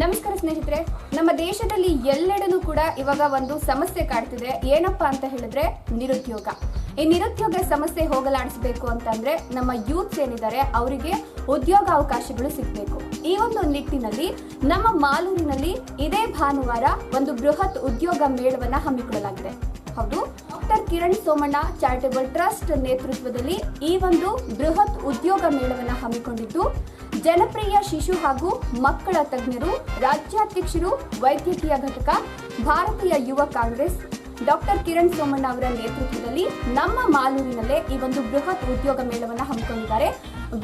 ನಮಸ್ಕಾರ ಸ್ನೇಹಿತರೆ, ನಮ್ಮ ದೇಶದಲ್ಲಿ ಎಲ್ಲೆಡೆನೂ ಕೂಡ ಇವಾಗ ಒಂದು ಸಮಸ್ಯೆ ಕಾಡ್ತಿದೆ. ಏನಪ್ಪಾ ಅಂತ ಹೇಳಿದ್ರೆ ನಿರುದ್ಯೋಗ. ಈ ನಿರುದ್ಯೋಗ ಸಮಸ್ಯೆ ಹೋಗಲಾಡಿಸಬೇಕು ಅಂತಂದ್ರೆ ನಮ್ಮ ಯೂತ್ಸ್ ಏನಿದ್ದಾರೆ, ಅವರಿಗೆ ಉದ್ಯೋಗ ಅವಕಾಶಗಳು ಸಿಗಬೇಕು. ಈ ಒಂದು ನಿಟ್ಟಿನಲ್ಲಿ ನಮ್ಮ ಮಾಲೂರಿನಲ್ಲಿ ಇದೇ ಭಾನುವಾರ ಒಂದು ಬೃಹತ್ ಉದ್ಯೋಗ ಮೇಳವನ್ನ ಹಮ್ಮಿಕೊಳ್ಳಲಾಗಿದೆ. ಹೌದು, doctor Kiran Somanna charitable trust ನೇತೃತ್ವದಲ್ಲಿ ಈ ಒಂದು ಬೃಹತ್ ಉದ್ಯೋಗ ಮೇಳವನ್ನ ಹಮ್ಮಿಕೊಂಡಿದ್ದು ಜನಪ್ರಿಯ ಶಿಶು ಹಾಗೂ ಮಕ್ಕಳ ತಜ್ಞರು, ರಾಜ್ಯಾಧ್ಯಕ್ಷರು, ವೈದ್ಯಕೀಯ ಘಟಕ, ಭಾರತೀಯ ಯುವ ಕಾಂಗ್ರೆಸ್, ಡಾಕ್ಟರ್ ಕಿರಣ್ ಸೋಮಣ್ಣ ಅವರ ನೇತೃತ್ವದಲ್ಲಿ ನಮ್ಮ ಮಾಲೂರಿನಲ್ಲೇ ಈ ಒಂದು ಬೃಹತ್ ಉದ್ಯೋಗ ಮೇಳವನ್ನು ಹಮ್ಮಿಕೊಂಡಿದ್ದಾರೆ.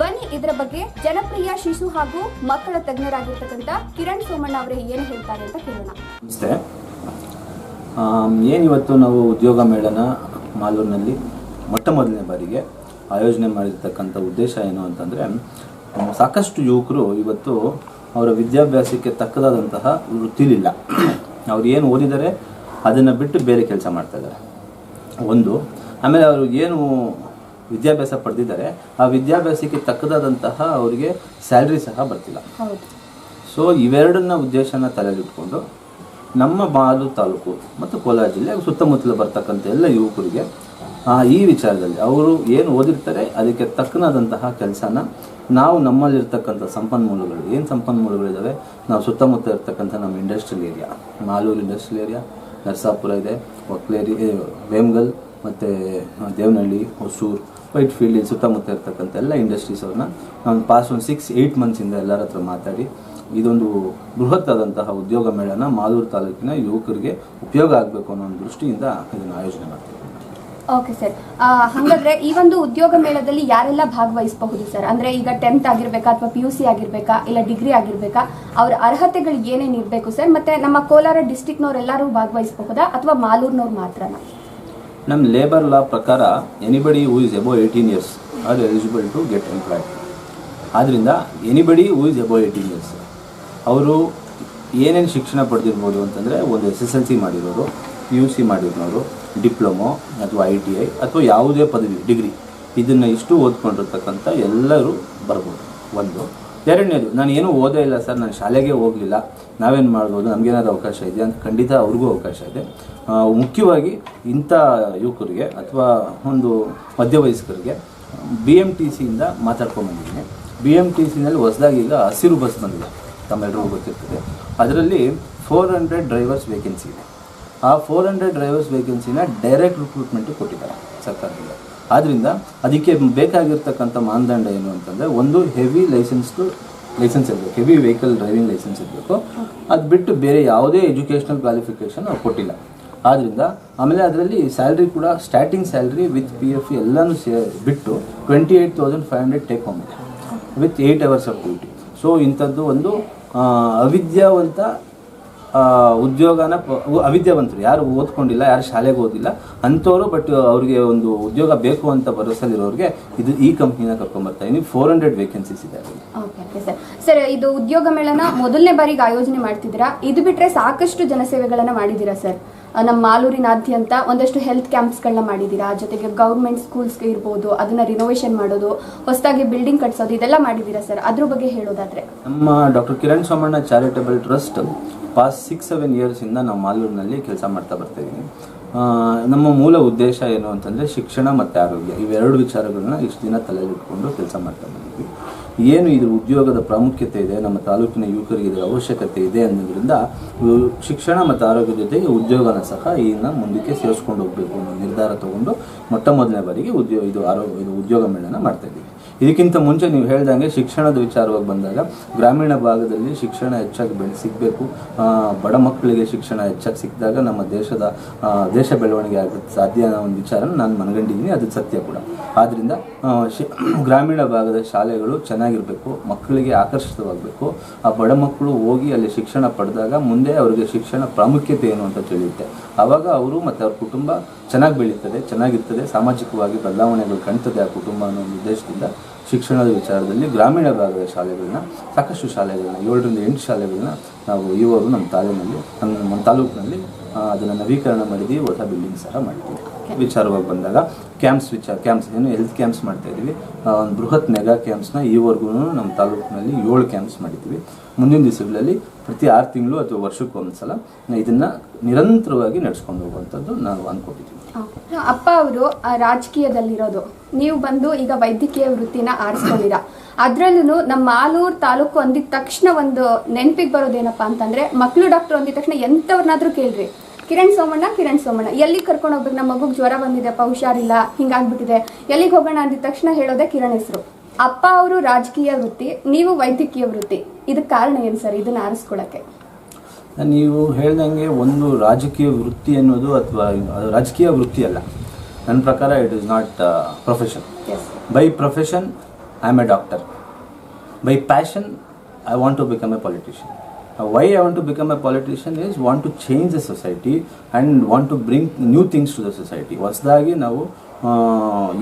ಬನ್ನಿ ಇದರ ಬಗ್ಗೆ ಜನಪ್ರಿಯ ಶಿಶು ಹಾಗೂ ಮಕ್ಕಳ ತಜ್ಞರಾಗಿರ್ತಕ್ಕಂಥ ಕಿರಣ್ ಸೋಮಣ್ಣ ಅವರೇ ಏನು ಹೇಳ್ತಾರೆ ಅಂತ ಕೇಳೋಣ. ನಮಸ್ತೆ. ಏನು ಇವತ್ತು ನಾವು ಉದ್ಯೋಗ ಮೇಳನ ಮಾಲೂರಿನಲ್ಲಿ ಮೊಟ್ಟ ಮೊದಲನೇ ಬಾರಿಗೆ ಆಯೋಜನೆ ಮಾಡಿರ್ತಕ್ಕಂಥ ಉದ್ದೇಶ ಏನು ಅಂತಂದರೆ ಸಾಕಷ್ಟು ಯುವಕರು ಇವತ್ತು ಅವರ ವಿದ್ಯಾಭ್ಯಾಸಕ್ಕೆ ತಕ್ಕದಾದಂತಹ ವೃತ್ತಿಲಿಲ್ಲ ಅವ್ರು ಏನು ಓದಿದ್ದಾರೆ ಅದನ್ನು ಬಿಟ್ಟು ಬೇರೆ ಕೆಲಸ ಮಾಡ್ತಾ ಇದ್ದಾರೆ. ಒಂದು ಆಮೇಲೆ ಅವರು ಏನು ವಿದ್ಯಾಭ್ಯಾಸ ಪಡೆದಿದ್ದಾರೆ ಆ ವಿದ್ಯಾಭ್ಯಾಸಕ್ಕೆ ತಕ್ಕದಾದಂತಹ ಅವರಿಗೆ ಸ್ಯಾಲ್ರಿ ಸಹ ಬರ್ತಿಲ್ಲ. ಸೊ ಇವೆರಡನ್ನ ಉದ್ದೇಶನ ತಲೆಗಿಟ್ಕೊಂಡು ನಮ್ಮ ಬಾಲು ತಾಲೂಕು ಮತ್ತು ಕೋಲಾರ ಜಿಲ್ಲೆ ಸುತ್ತಮುತ್ತಲು ಬರ್ತಕ್ಕಂಥ ಎಲ್ಲ ಯುವಕರಿಗೆ ಆ, ಈ ವಿಚಾರದಲ್ಲಿ ಅವರು ಏನು ಓದಿರ್ತಾರೆ ಅದಕ್ಕೆ ತಕ್ಕನಾದಂತಹ ಕೆಲಸನ ನಾವು ನಮ್ಮಲ್ಲಿರ್ತಕ್ಕಂಥ ಸಂಪನ್ಮೂಲಗಳು, ಏನು ಸಂಪನ್ಮೂಲಗಳಿದ್ದಾವೆ ನಾವು ಸುತ್ತಮುತ್ತ ಇರ್ತಕ್ಕಂಥ ನಮ್ಮ industrial area Malur industrial area Narasapura ಇದೆ, ಒಕ್ಲೇರಿ ವೇಮ್ಗಲ್ ಮತ್ತು ದೇವನಹಳ್ಳಿ, ಹೊಸೂರು ವೈಟ್ ಫೀಲ್ಡ್ ಇಲ್ಲಿ ಸುತ್ತಮುತ್ತ ಇರ್ತಕ್ಕಂಥ ಎಲ್ಲ ಇಂಡಸ್ಟ್ರೀಸ್ ಅವ್ರನ್ನ ನಾನು ಪಾಸ್ ಒಂದು ಸಿಕ್ಸ್ ಏಯ್ಟ್ ಮಂತ್ಸಿಂದ ಎಲ್ಲರ ಹತ್ರ ಮಾತಾಡಿ, ಇದೊಂದು ಬೃಹತ್ ಆದಂತಹ ಉದ್ಯೋಗ ಮೇಳನ ಮಾಲೂರು ತಾಲೂಕಿನ ಯುವಕರಿಗೆ ಉಪಯೋಗ ಆಗಬೇಕು ಅನ್ನೋ ಒಂದು ದೃಷ್ಟಿಯಿಂದ ಇದನ್ನು ಆಯೋಜನೆ ಮಾಡ್ತೀವಿ. ಓಕೆ ಸರ್ ಹಾಗಾದ್ರೆ ಈ ಒಂದು ಉದ್ಯೋಗ ಮೇಳದಲ್ಲಿ ಯಾರೆಲ್ಲ ಭಾಗವಹಿಸಬಹುದು ಸರ್ ಅಂದ್ರೆ ಈಗ ಟೆಂತ್ ಆಗಿರ್ಬೇಕಾ ಅಥವಾ ಪಿ ಯು ಸಿ ಆಗಿರ್ಬೇಕಾ ಇಲ್ಲ ಡಿಗ್ರಿ ಆಗಿರ್ಬೇಕಾ, ಅವ್ರ ಅರ್ಹತೆಗಳು ಏನೇನು ಇರಬೇಕು ಸರ್ ಮತ್ತೆ ನಮ್ಮ ಕೋಲಾರ ಡಿಸ್ಟಿಕ್ನವರೆಲ್ಲರೂ ಭಾಗವಹಿಸಬಹುದಾ ಅಥವಾ ಮಾಲೂರ್ನವ್ರು ಮಾತ್ರನಾ? ನಮ್ಮ ಲೇಬರ್ ಲಾ ಪ್ರಕಾರ anybody who is above eighteen years are eligible to get employed ಆದ್ದರಿಂದ anybody who is above eighteen years ಅವರು ಏನೇನು ಶಿಕ್ಷಣ ಪಡೆದಿರ್ಬೋದು ಅಂತಂದರೆ ಒಂದು ಎಸ್ ಎಸ್ ಎಲ್ ಸಿ ಮಾಡಿರೋರು ಪಿ ಯು ಸಿ ಮಾಡಿರೋರು ಡಿಪ್ಲೊಮೊ ಅಥವಾ ಐ ಟಿ ಐ ಅಥವಾ ಯಾವುದೇ ಪದವಿ, ಡಿಗ್ರಿ, ಇದನ್ನು ಇಷ್ಟು ಓದ್ಕೊಂಡಿರ್ತಕ್ಕಂಥ ಎಲ್ಲರೂ ಬರ್ಬೋದು. ಒಂದು. ಎರಡನೇದು ನಾನು ಏನೂ ಓದೇ ಇಲ್ಲ ಸರ್, ನಾನು ಶಾಲೆಗೆ ಹೋಗಲಿಲ್ಲ, ನಾವೇನು ಮಾಡ್ಬೋದು, ನಮಗೇನಾದ್ರು ಅವಕಾಶ ಇದೆ ಅಂತ ಖಂಡಿತ ಅವ್ರಿಗೂ ಅವಕಾಶ ಇದೆ. ಮುಖ್ಯವಾಗಿ ಇಂಥ ಯುವಕರಿಗೆ ಅಥವಾ ಒಂದು ಮಧ್ಯವಯಸ್ಕರಿಗೆ ಬಿ ಎಂ ಟಿ ಸಿಯಿಂದ ಮಾತಾಡ್ಕೊಂಡ್ಬಂದಿದ್ದೀನಿ ಬಿ ಎಂ ಟಿ ಸಿನಲ್ಲಿ ಹೊಸದಾಗಿ ಈಗ ಹಸಿರು ಬಸ್ ಬಂದಿದೆ ತಮ್ಮೆಲ್ಲರಿಗೂ ಗೊತ್ತಿರ್ತದೆ. ಅದರಲ್ಲಿ ಫೋರ್ ಹಂಡ್ರೆಡ್ ಡ್ರೈವರ್ಸ್ ವೇಕೆನ್ಸಿ ಇದೆ. ಆ ಫೋರ್ ಹಂಡ್ರೆಡ್ ಡ್ರೈವರ್ಸ್ ವೇಕೆನ್ಸಿನ ಡೈರೆಕ್ಟ್ ರಿಕ್ರೂಟ್ಮೆಂಟ್ ಕೊಟ್ಟಿದ್ದಾರೆ ಸರ್ಕಾರದಿಂದ. ಆದ್ದರಿಂದ ಅದಕ್ಕೆ ಬೇಕಾಗಿರ್ತಕ್ಕಂಥ ಮಾನದಂಡ ಏನು ಅಂತಂದರೆ ಒಂದು ಹೆವಿ ಲೈಸೆನ್ಸ್ಡು ಲೈಸೆನ್ಸ್ ಇರಬೇಕು ಹೆವಿ ವೆಹಿಕಲ್ ಡ್ರೈವಿಂಗ್ ಲೈಸೆನ್ಸ್ ಇರಬೇಕು. ಅದು ಬಿಟ್ಟು ಬೇರೆ ಯಾವುದೇ ಎಜುಕೇಷನಲ್ ಕ್ವಾಲಿಫಿಕೇಷನ್ ಅವ್ರು ಕೊಟ್ಟಿಲ್ಲ. ಆದ್ದರಿಂದ ಆಮೇಲೆ ಅದರಲ್ಲಿ ಸ್ಯಾಲ್ರಿ ಕೂಡ starting salary with P F ಎಲ್ಲನೂ ಸೇ, ಬಿಟ್ಟು twenty eight thousand five hundred take home ಇದೆ with eight hours of duty so ಇಂಥದ್ದು ಒಂದು ಅವಿದ್ಯಾವಂತ ಉದ್ಯೋಗನ ಅವಿದ್ಯಾವಂತರು. ಯಾರು ಓದ್ಕೊಂಡಿಲ್ಲ ಯಾರು ಶಾಲೆಗೆ ಓದಿಲ್ಲ ಅಂಥವ್ರು ಬಟ್ ಅವ್ರಿಗೆ ಒಂದು ಉದ್ಯೋಗ ಬೇಕು ಅಂತ ಭರವಸೆಲಿರೋರಿಗೆ ಇದು ಈ ಕಂಪ್ನಿನ ಕರ್ಕೊಂಡ್ಬರ್ತಾ ಇನ್ನು ಫೋರ್ ಹಂಡ್ರೆಡ್ ವೇಕೆನ್ಸೀಸ್ ಇದೆ ಸರ್ ಸರ್ ಇದು ಉದ್ಯೋಗ ಮೇಳನ ಮೊದಲನೇ ಬಾರಿಗೆ ಆಯೋಜನೆ ಮಾಡ್ತಿದ್ದೀರಾ? ಇದು ಬಿಟ್ಟರೆ ಸಾಕಷ್ಟು ಜನಸೇವೆಗಳನ್ನು ಮಾಡಿದ್ದೀರಾ ಸರ್ ನಮ್ಮ ಮಾಲೂರಿನಾದ್ಯಂತ ಒಂದಷ್ಟು ಹೆಲ್ತ್ ಕ್ಯಾಂಪ್ಸ್ಗಳನ್ನ ಮಾಡಿದ್ದೀರಾ? ಜೊತೆಗೆ ಗೌರ್ಮೆಂಟ್ ಸ್ಕೂಲ್ಸ್ಗೆ ಇರ್ಬೋದು ಅದನ್ನ ರಿನೋವೇಷನ್ ಮಾಡೋದು ಹೊಸದಾಗಿ ಬಿಲ್ಡಿಂಗ್ ಕಟ್ಸೋದು ಇದೆಲ್ಲ ಮಾಡಿದ್ದೀರಾ ಸರ್ ಅದ್ರ ಬಗ್ಗೆ ಹೇಳೋದಾದ್ರೆ. ನಮ್ಮ doctor Kiran Somanna charitable trust past six seven ಇಯರ್ಸಿಂದ ನಾವು ಮಾಲೂರಿನಲ್ಲಿ ಕೆಲಸ ಮಾಡ್ತಾ ಬರ್ತಾ ಇದ್ದೀವಿ ನಮ್ಮ ಮೂಲ ಉದ್ದೇಶ ಏನು ಅಂತಂದರೆ ಶಿಕ್ಷಣ ಮತ್ತು ಆರೋಗ್ಯ. ಇವೆರಡು ವಿಚಾರಗಳನ್ನ ಇಷ್ಟು ದಿನ ತಲೆಯಲ್ಲಿಟ್ಕೊಂಡು ಕೆಲಸ ಮಾಡ್ತಾ ಬಂದಿದ್ವಿ. ಏನು ಇದ್ರ ಉದ್ಯೋಗದ ಪ್ರಾಮುಖ್ಯತೆ ಇದೆ, ನಮ್ಮ ತಾಲೂಕಿನ ಯುವಕರಿಗೆ ಇದರ ಅವಶ್ಯಕತೆ ಇದೆ ಅನ್ನೋದ್ರಿಂದ ಶಿಕ್ಷಣ ಮತ್ತು ಆರೋಗ್ಯ ಜೊತೆಗೆ ಉದ್ಯೋಗನ ಸಹ ಇನ್ನು ಮುಂದಕ್ಕೆ ಸೇರಿಸ್ಕೊಂಡು ಹೋಗಬೇಕು ಅನ್ನೋ ನಿರ್ಧಾರ ತಗೊಂಡು ಮೊಟ್ಟ ಮೊದಲನೇ ಬಾರಿಗೆ ಉದ್ಯೋಗ ಇದು ಆರೋಗ್ಯ ಇದು ಉದ್ಯೋಗ ಮೇಳನ ಮಾಡ್ತಾ ಇದ್ದೀವಿ. ಇದಕ್ಕಿಂತ ಮುಂಚೆ ನೀವು ಹೇಳ್ದಂಗೆ ಶಿಕ್ಷಣದ ವಿಚಾರವಾಗಿ ಬಂದಾಗ ಗ್ರಾಮೀಣ ಭಾಗದಲ್ಲಿ ಶಿಕ್ಷಣ ಹೆಚ್ಚಾಗಿ ಬೆಳೆ ಸಿಗಬೇಕು. ಬಡ ಮಕ್ಕಳಿಗೆ ಶಿಕ್ಷಣ ಹೆಚ್ಚಾಗಿ ಸಿಕ್ಕಿದಾಗ ನಮ್ಮ ದೇಶದ ದೇಶ ಬೆಳವಣಿಗೆ ಆಗುತ್ತೆ ಸಾಧ್ಯ ಅನ್ನೋ ಒಂದು ವಿಚಾರನ ನಾನು ಮನಗಂಡಿದ್ದೀನಿ. ಅದು ಸತ್ಯ ಕೂಡ. ಆದ್ದರಿಂದ ಗ್ರಾಮೀಣ ಭಾಗದ ಶಾಲೆಗಳು ಚೆನ್ನಾಗಿರಬೇಕು, ಮಕ್ಕಳಿಗೆ ಆಕರ್ಷಿತವಾಗಬೇಕು. ಆ, ಬಡ ಮಕ್ಕಳು ಹೋಗಿ ಅಲ್ಲಿ ಶಿಕ್ಷಣ ಪಡೆದಾಗ ಮುಂದೆ ಅವರಿಗೆ ಶಿಕ್ಷಣ ಪ್ರಾಮುಖ್ಯತೆ ಏನು ಅಂತ ತಿಳಿಯುತ್ತೆ. ಆವಾಗ ಅವರು ಮತ್ತು ಅವ್ರ ಕುಟುಂಬ ಚೆನ್ನಾಗಿ ಬೆಳೀತದೆ, ಚೆನ್ನಾಗಿರ್ತದೆ, ಸಾಮಾಜಿಕವಾಗಿ ಬದಲಾವಣೆಗಳು ಕಾಣ್ತದೆ ಆ ಕುಟುಂಬ ಅನ್ನೋ ಉದ್ದೇಶದಿಂದ. ಶಿಕ್ಷಣದ ವಿಚಾರದಲ್ಲಿ ಗ್ರಾಮೀಣ ಭಾಗದ ಶಾಲೆಗಳನ್ನ ಸಾಕಷ್ಟು ಶಾಲೆಗಳನ್ನ ಏಳರಿಂದ ಎಂಟು ಶಾಲೆಗಳನ್ನ ನಾವು ಇವರು ನಮ್ಮ ತಾಲೂಕಿನಲ್ಲಿ ನಮ್ಮ ನಮ್ಮ ತಾಲೂಕಿನಲ್ಲಿ ಅದನ್ನು ನವೀಕರಣ ಮಾಡಿದ್ದೀವಿ ಹೊಸ ಬಿಲ್ಡಿಂಗ್ ಸಹ ಮಾಡಿದ್ದೀವಿ. ವಿಚಾರವಾಗಿ ಬಂದಾಗ ಕ್ಯಾಂಪ್ಸ್ ವಿಚಾರ ಕ್ಯಾಂಪ್ಸ್ ಏನು ಹೆಲ್ತ್ ಕ್ಯಾಂಪ್ಸ್ ಮಾಡ್ತಾ ಇದ್ದೀವಿ. ಆ, ಒಂದು ಬೃಹತ್ ಮೆಗಾ ಕ್ಯಾಂಪ್ಸ್ನ ಈವರೆಗೂ ನಮ್ಮ ತಾಲೂಕಿನಲ್ಲಿ ಏಳು ಕ್ಯಾಂಪ್ಸ್ ಮಾಡಿದ್ದೀವಿ. ಮುಂದಿನ ದಿವಸಗಳಲ್ಲಿ ಪ್ರತಿ ಆರು ತಿಂಗಳು ಅಥವಾ ವರ್ಷಕ್ಕೆ ಒಂದ್ಸಲ ಇದನ್ನು ನಿರಂತರವಾಗಿ ನಡೆಸ್ಕೊಂಡು ಹೋಗುವಂಥದ್ದು ನಾವು ಅನ್ಕೊಂಡಿದ್ದೀವಿ ಅಪ್ಪ ಅವರು ರಾಜಕೀಯದಲ್ಲಿರೋದು. ನೀವು ಬಂದು ಈಗ ವೈದ್ಯಕೀಯ ವೃತ್ತಿನ ಆರಿಸ್ಕೊಂಡಿರ. ಅದ್ರಲ್ಲೂ ನಮ್ಮ ಮಾಲೂರು ತಾಲೂಕು ಅಂದಿದ ತಕ್ಷಣ ಒಂದು ನೆನಪಿಗೆ ಬರೋದೇನಪ್ಪ ಅಂತಂದ್ರೆ, ಮಕ್ಳು ಡಾಕ್ಟರ್ ಅಂದಿದ ತಕ್ಷಣ ಎಂಥವ್ರನ್ನಾದ್ರೂ ಕೇಳ್ರಿ. ಕಿರಣ್ ಸೋಮಣ್ಣ ಕಿರಣ್ ಸೋಮಣ್ಣ. ಎಲ್ಲಿ ಕರ್ಕೊಂಡು ಹೋಗ್ಬೇಕು? ನಮ್ಮ ಮಗುಗೆ ಜ್ವರ ಬಂದಿದೆಪ್ಪ ಹುಷಾರಿಲ್ಲ, ಹಿಂಗಾಗ್ಬಿಟ್ಟಿದೆ. ಎಲ್ಲಿಗೆ ಹೋಗೋಣ ಅಂದಿದ ತಕ್ಷಣ ಹೇಳೋದೇ ಕಿರಣ್ ಹೆಸರು. ಅಪ್ಪ ಅವರು ರಾಜಕೀಯ ವೃತ್ತಿ, ನೀವು ವೈದ್ಯಕೀಯ ವೃತ್ತಿ. ಇದಕ್ಕೆ ಕಾರಣ ಏನು ಸರ್? ಇದನ್ನ ಆರಿಸ್ಕೊಳಕ್ಕೆ. ನೀವು ಹೇಳ್ದಂಗೆ ಒಂದು ರಾಜಕೀಯ ವೃತ್ತಿ ಅನ್ನೋದು ಅಥವಾ ಅದು ರಾಜಕೀಯ ವೃತ್ತಿ ಅಲ್ಲ. ನನ್ನ ಪ್ರಕಾರ it is not profession by profession I am a doctor by passion I want to become a politician why I want to become a politician is want to change the society and want to bring new things to the society ಹೊಸದಾಗಿ ನಾವು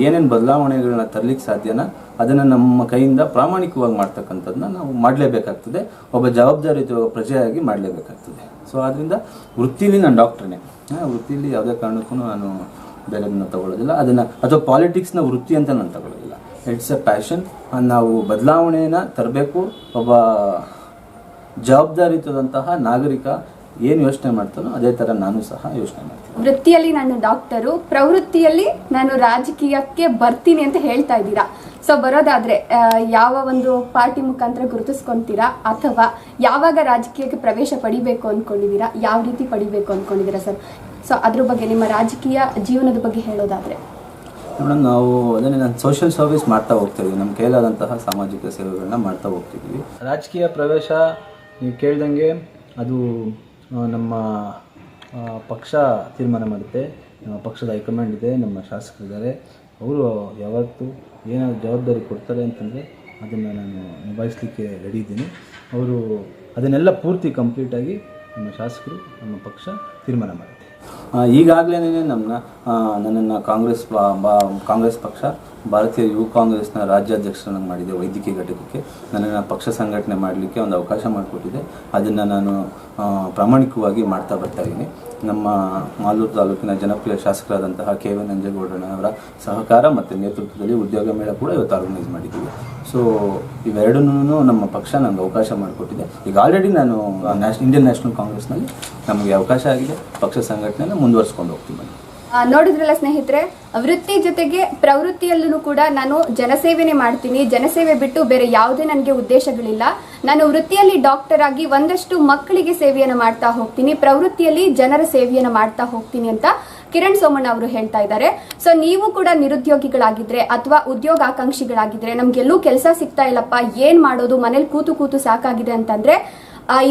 ಏನೇನು ಬದಲಾವಣೆಗಳನ್ನ ತರಲಿಕ್ಕೆ ಸಾಧ್ಯನ? ಅದನ್ನು ನಮ್ಮ ಕೈಯಿಂದ ಪ್ರಾಮಾಣಿಕವಾಗಿ ಮಾಡ್ತಕ್ಕಂಥದ್ದನ್ನ ನಾವು ಮಾಡಲೇಬೇಕಾಗ್ತದೆ. ಒಬ್ಬ ಜವಾಬ್ದಾರಿಯುತ ಪ್ರಜೆಯಾಗಿ ಮಾಡಲೇಬೇಕಾಗ್ತದೆ. ಸೊ ಆದ್ದರಿಂದ ವೃತ್ತಿಲಿ ನಾನು ಡಾಕ್ಟ್ರನೇ ವೃತ್ತಿಲಿ ಯಾವುದೇ ಕಾರಣಕ್ಕೂ ನಾನು ಬೇರೆದನ್ನ ತಗೊಳ್ಳೋದಿಲ್ಲ. ಅದನ್ನು, ಅಥವಾ ಪಾಲಿಟಿಕ್ಸ್ನ ವೃತ್ತಿ ಅಂತ ನಾನು ತಗೊಳ್ಳೋದಿಲ್ಲ. ಇಟ್ಸ್ ಎ ಪ್ಯಾಷನ್ ನಾವು ಬದಲಾವಣೆಯನ್ನು ತರಬೇಕು. ಒಬ್ಬ ಜವಾಬ್ದಾರಿತದಂತಹ ನಾಗರಿಕ ಏನು ಯೋಚನೆ ಮಾಡ್ತಾನೋ ಅದೇ ಥರ ನಾನು ಸಹ ಯೋಚನೆ ಮಾಡ್ತೀನಿ. ವೃತ್ತಿಯಲ್ಲಿ ನಾನು ಡಾಕ್ಟರು ಪ್ರವೃತ್ತಿಯಲ್ಲಿ ನಾನು ರಾಜಕೀಯಕ್ಕೆ ಬರ್ತೀನಿ ಅಂತ ಹೇಳ್ತಾ ಇದ್ದೀರಾ? ಸೊ ಬರೋದಾದ್ರೆ ಆ, ಯಾವ ಒಂದು ಪಾರ್ಟಿ ಮುಖಾಂತರ ಗುರುತಿಸ್ಕೊಂತೀರಾ? ಅಥವಾ ಯಾವಾಗ ರಾಜಕೀಯಕ್ಕೆ ಪ್ರವೇಶ ಪಡಿಬೇಕು ಅನ್ಕೊಂಡಿದ್ದೀರಾ? ಯಾವ ರೀತಿ ಪಡಿಬೇಕು ಅನ್ಕೊಂಡಿದ್ದೀರಾ ಸರ್? ಸೊ ಅದ್ರ ಬಗ್ಗೆ ನಿಮ್ಮ ರಾಜಕೀಯ ಜೀವನದ ಬಗ್ಗೆ ಹೇಳೋದಾದ್ರೆ. ಮೇಡಮ್ ನಾವು ಅದನ್ನೇ ನಾನು ಸೋಷಿಯಲ್ ಸರ್ವಿಸ್ ಮಾಡ್ತಾ ಹೋಗ್ತಾ ಇದೀವಿ ನಮ್ಮ ಕೈಲಾದಂತಹ ಸಾಮಾಜಿಕ ಸೇವೆಗಳನ್ನ ಮಾಡ್ತಾ ಹೋಗ್ತಿದ್ದೀವಿ. ರಾಜಕೀಯ ಪ್ರವೇಶ ನೀವು ಕೇಳ್ದಂಗೆ ಅದು ನಮ್ಮ ಪಕ್ಷ ತೀರ್ಮಾನ ಮಾಡುತ್ತೆ. ನಮ್ಮ ಪಕ್ಷದ ಹೈಕಮಾಂಡ್ ಇದೆ, ನಮ್ಮ ಶಾಸಕರಿದ್ದಾರೆ. ಅವರು ಯಾವತ್ತು ಏನಾದ್ರು ಜವಾಬ್ದಾರಿ ಕೊಡ್ತಾರೆ ಅಂತಂದರೆ ಅದನ್ನು ನಾನು ನಿಭಾಯಿಸಲಿಕ್ಕೆ ರೆಡಿ ಇದ್ದೀನಿ. ಅವರು ಅದನ್ನೆಲ್ಲ ಪೂರ್ತಿ ಕಂಪ್ಲೀಟಾಗಿ ನಮ್ಮ ಶಾಸಕರು, ನಮ್ಮ ಪಕ್ಷ ತೀರ್ಮಾನ ಮಾಡುತ್ತೆ. ಈಗಾಗಲೇ ನಮ್ಮನ್ನ ನನ್ನನ್ನು ಕಾಂಗ್ರೆಸ್ ಕಾಂಗ್ರೆಸ್ ಪಕ್ಷ, ಭಾರತೀಯ ಯುವ ಕಾಂಗ್ರೆಸ್ನ ರಾಜ್ಯಾಧ್ಯಕ್ಷರನ್ನು ಮಾಡಿದೆ, ವೈದ್ಯಕೀಯ ಘಟಕಕ್ಕೆ. ನನ್ನನ್ನು ಪಕ್ಷ ಸಂಘಟನೆ ಮಾಡಲಿಕ್ಕೆ ಒಂದು ಅವಕಾಶ ಮಾಡಿಕೊಟ್ಟಿದೆ. ಅದನ್ನು ನಾನು ಪ್ರಾಮಾಣಿಕವಾಗಿ ಮಾಡ್ತಾ ಬರ್ತಾ ಇದ್ದೀನಿ. ನಮ್ಮ ಮಾಲೂರು ತಾಲೂಕಿನ ಜನಪ್ರಿಯ ಶಾಸಕರಾದಂತಹ ಕೆ ವಿ ನಂಜೇಗೌಡರವರ ಸಹಕಾರ ಮತ್ತು ನೇತೃತ್ವದಲ್ಲಿ ಉದ್ಯೋಗ ಮೇಳ ಕೂಡ ಇವತ್ತು ಆರ್ಗನೈಸ್ ಮಾಡಿದ್ದೀವಿ. ಸೊ ಇವೆರಡನ್ನೂ ನಮ್ಮ ಪಕ್ಷ ನನಗೆ ಅವಕಾಶ ಮಾಡಿಕೊಟ್ಟಿದೆ. ಈಗ ಆಲ್ರೆಡಿ ನಾನು ನ್ಯಾಷ್ ಇಂಡಿಯನ್ ನ್ಯಾಷನಲ್ ಕಾಂಗ್ರೆಸ್ನಲ್ಲಿ ನಮಗೆ ಅವಕಾಶ ಆಗಿದೆ. ಪಕ್ಷ ಸಂಘಟನೆಯನ್ನು ಮುಂದುವರಿಸ್ಕೊಂಡು ಹೋಗ್ತೀನಿ ನೋಡಿದ್ರಲ್ಲ ಸ್ನೇಹಿತರೆ, ವೃತ್ತಿ ಜೊತೆಗೆ ಪ್ರವೃತ್ತಿಯಲ್ಲೂ ಕೂಡ ನಾನು ಜನಸೇವೆನೆ ಮಾಡ್ತೀನಿ. ಜನಸೇವೆ ಬಿಟ್ಟು ಬೇರೆ ಯಾವುದೇ ನನಗೆ ಉದ್ದೇಶಗಳಿಲ್ಲ. ನಾನು ವೃತ್ತಿಯಲ್ಲಿ ಡಾಕ್ಟರ್ ಆಗಿ ಒಂದಷ್ಟು ಮಕ್ಕಳಿಗೆ ಸೇವೆಯನ್ನು ಮಾಡ್ತಾ ಹೋಗ್ತೀನಿ. ಪ್ರವೃತ್ತಿಯಲ್ಲಿ ಜನರ ಸೇವೆಯನ್ನು ಮಾಡ್ತಾ ಹೋಗ್ತೀನಿ ಅಂತ ಕಿರಣ್ ಸೋಮಣ್ಣ ಅವರು ಹೇಳ್ತಾ ಇದ್ದಾರೆ. ಸೊ ನೀವು ಕೂಡ ನಿರುದ್ಯೋಗಿಗಳಾಗಿದ್ರೆ ಅಥವಾ ಉದ್ಯೋಗ ಆಕಾಂಕ್ಷಿಗಳಾಗಿದ್ರೆ ನಮ್ಗೆಲ್ಲೂ ಕೆಲಸ ಸಿಗ್ತಾ ಇಲ್ಲಪ್ಪ ಏನ್ ಮಾಡೋದು ಮನೇಲಿ ಕೂತು ಕೂತು ಸಾಕಾಗಿದೆ ಅಂತಂದ್ರೆ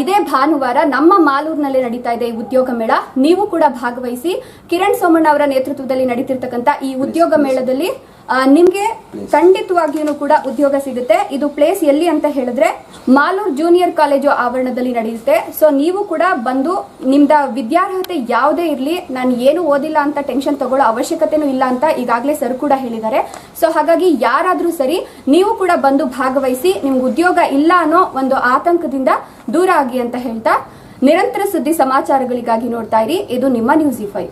ಇದೇ ಭಾನುವಾರ ನಮ್ಮ ಮಾಲೂರಿನಲ್ಲಿ ನಡೀತಾ ಇದೆ ಈ ಉದ್ಯೋಗ ಮೇಳ. ನೀವು ಕೂಡ ಭಾಗವಹಿಸಿ ಕಿರಣ್ ಸೋಮಣ್ಣ ಅವರ ನೇತೃತ್ವದಲ್ಲಿ ನಡೀತಿರ್ತಕ್ಕಂಥ ಈ ಉದ್ಯೋಗ ಮೇಳದಲ್ಲಿ ನಿಮ್ಗೆ ಖಂಡಿತವಾಗಿಯೂ ಕೂಡ ಉದ್ಯೋಗ ಸಿಗುತ್ತೆ. ಇದು ಪ್ಲೇಸ್ ಎಲ್ಲಿ ಅಂತ ಹೇಳಿದ್ರೆ ಮಾಲೂರ್ ಜೂನಿಯರ್ ಕಾಲೇಜು ಆವರಣದಲ್ಲಿ ನಡೆಯುತ್ತೆ. ಸೊ ನೀವು ಕೂಡ ಬಂದು ನಿಮ್ದ ವಿದ್ಯಾರ್ಹತೆ ಯಾವುದೇ ಇರಲಿ, ನಾನು ಏನು ಓದಿಲ್ಲ ಅಂತ ಟೆನ್ಷನ್ ತಗೊಳ್ಳೋ ಅವಶ್ಯಕತೆನೂ ಇಲ್ಲ ಅಂತ ಈಗಾಗಲೇ ಸರ್ ಕೂಡ ಹೇಳಿದ್ದಾರೆ. ಸೊ ಹಾಗಾಗಿ ಯಾರಾದರೂ ಸರಿ ನೀವು ಕೂಡ ಬಂದು ಭಾಗವಹಿಸಿ, ನಿಮ್ಗೆ ಉದ್ಯೋಗ ಇಲ್ಲ ಅನ್ನೋ ಒಂದು ಆತಂಕದಿಂದ ದೂರ ಆಗಿ ಅಂತ ಹೇಳ್ತಾ ನಿರಂತರ ಸುದ್ದಿ ಸಮಾಚಾರಗಳಿಗಾಗಿ ನೋಡ್ತಾ ಇರಿ. ಇದು ನಿಮ್ಮ ನ್ಯೂಸ್ ಫೈವ್